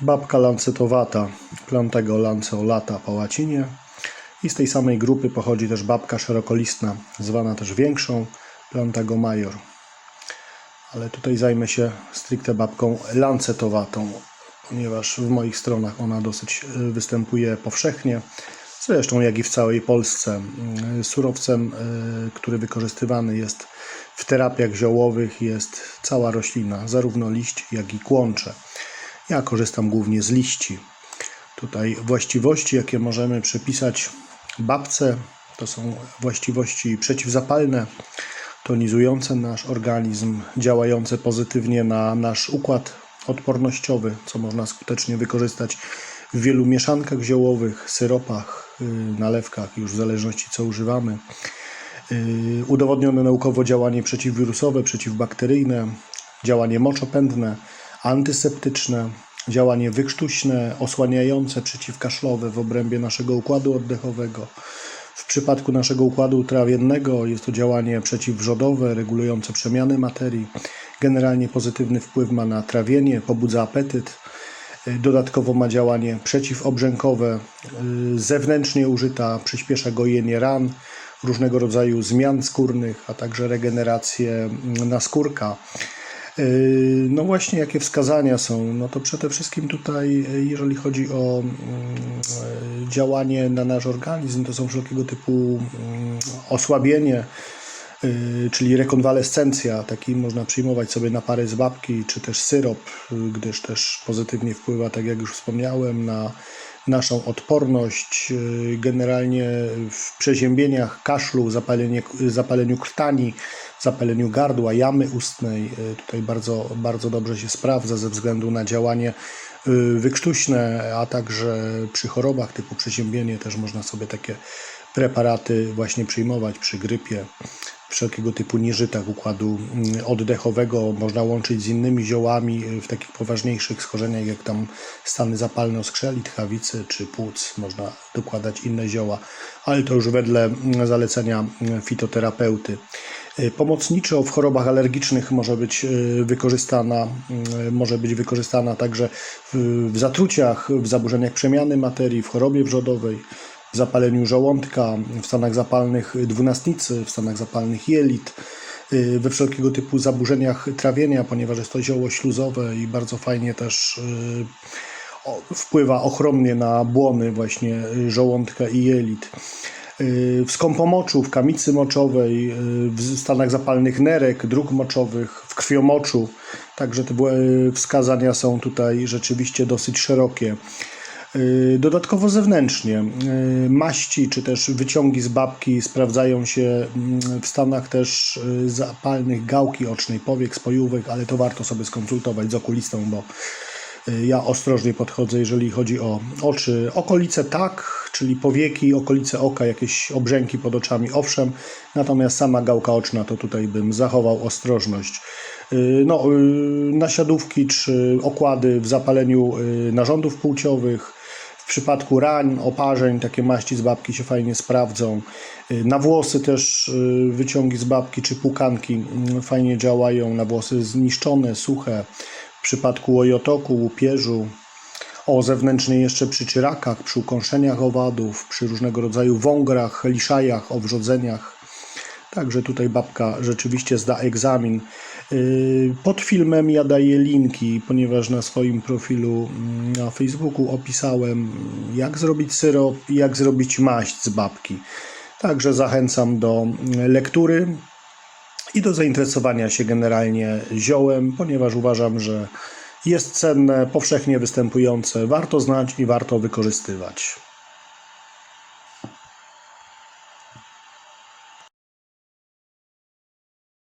Babka lancetowata, plantego lanceolata po łacinie. I z tej samej grupy pochodzi też babka szerokolistna, zwana też większą, plantego major. Ale tutaj zajmę się stricte babką lancetowatą, ponieważ w moich stronach ona dosyć y, występuje powszechnie. Zresztą jak i w całej Polsce. Y, Surowcem, y, który wykorzystywany jest w terapiach ziołowych jest cała roślina, zarówno liść, jak i kłącze. Ja korzystam głównie z liści. Tutaj właściwości, jakie możemy przypisać babce, to są właściwości przeciwzapalne, tonizujące nasz organizm, działające pozytywnie na nasz układ odpornościowy, co można skutecznie wykorzystać w wielu mieszankach ziołowych, syropach, yy, nalewkach, już w zależności co używamy. Yy, Udowodnione naukowo działanie przeciwwirusowe, przeciwbakteryjne, działanie moczopędne, antyseptyczne, działanie wykrztuśne, osłaniające, przeciwkaszlowe w obrębie naszego układu oddechowego. W przypadku naszego układu trawiennego jest to działanie przeciwwrzodowe, regulujące przemiany materii. Generalnie pozytywny wpływ ma na trawienie, pobudza apetyt. Dodatkowo ma działanie przeciwobrzękowe, yy, zewnętrznie użyta, przyspiesza gojenie ran, różnego rodzaju zmian skórnych, a także regenerację mm, naskórka. Yy, No właśnie, jakie wskazania są? No to przede wszystkim tutaj, yy, jeżeli chodzi o mm, yy, działanie na nasz organizm, to są wszelkiego typu mm, osłabienie, czyli rekonwalescencja. Taki można przyjmować sobie napary z babki, czy też syrop, gdyż też pozytywnie wpływa, tak jak już wspomniałem, na naszą odporność. Yy, Generalnie w przeziębieniach, kaszlu, zapalenie, zapaleniu krtani, zapaleniu gardła, jamy ustnej. yy, Tutaj bardzo, bardzo dobrze się sprawdza ze względu na działanie yy, wykrztuśne, a także przy chorobach typu przeziębienie też można sobie takie preparaty właśnie przyjmować przy grypie, wszelkiego typu nieżytach układu mm, oddechowego. Można łączyć z innymi ziołami y, w takich poważniejszych schorzeniach, jak tam stany zapalne oskrzeli, tchawicy czy płuc. Można dokładać inne zioła, ale to już wedle mm, zalecenia mm, fitoterapeuty. Y, Pomocniczo w chorobach alergicznych może być y, wykorzystana, może być wykorzystana także w, zatruciach, w zaburzeniach przemiany materii, w chorobie wrzodowej, zapaleniu żołądka, w stanach zapalnych dwunastnicy, w stanach zapalnych jelit, y, we wszelkiego typu zaburzeniach trawienia, ponieważ jest to zioło śluzowe i bardzo fajnie też y, wpływa ochronnie na błony właśnie y, żołądka i jelit. W skąpomoczu, w kamicy moczowej, w stanach zapalnych nerek, dróg moczowych, w krwiomoczu. Także te wskazania są tutaj rzeczywiście dosyć szerokie. Y, Dodatkowo zewnętrznie y, maści czy też wyciągi z babki sprawdzają się mm, w stanach też y, zapalnych gałki ocznej, powiek, spojówek, ale to warto sobie skonsultować z okulistą, bo ja ostrożnie podchodzę, jeżeli chodzi o oczy. Okolice tak, czyli powieki, okolice oka, jakieś obrzęki pod oczami, owszem, natomiast sama gałka oczna to tutaj bym zachował ostrożność. No, nasiadówki czy okłady w zapaleniu narządów płciowych, w przypadku rań, oparzeń, takie maści z babki się fajnie sprawdzą. Y, Na włosy też y, wyciągi z babki czy pukanki mm, fajnie działają. Na włosy zniszczone, suche. W przypadku łojotoku, łupieżu. O zewnętrznie jeszcze przy czyrakach, przy ukąszeniach owadów, przy różnego rodzaju wągrach, liszajach, owrzodzeniach. Także tutaj babka rzeczywiście zda egzamin. Yy, Pod filmem ja daję linki, ponieważ na swoim profilu mm, na Facebooku opisałem, jak zrobić syrop i jak zrobić maść z babki. Także zachęcam do mm, lektury i do zainteresowania się generalnie ziołem, ponieważ uważam, że jest cenne, powszechnie występujące, warto znać i warto wykorzystywać.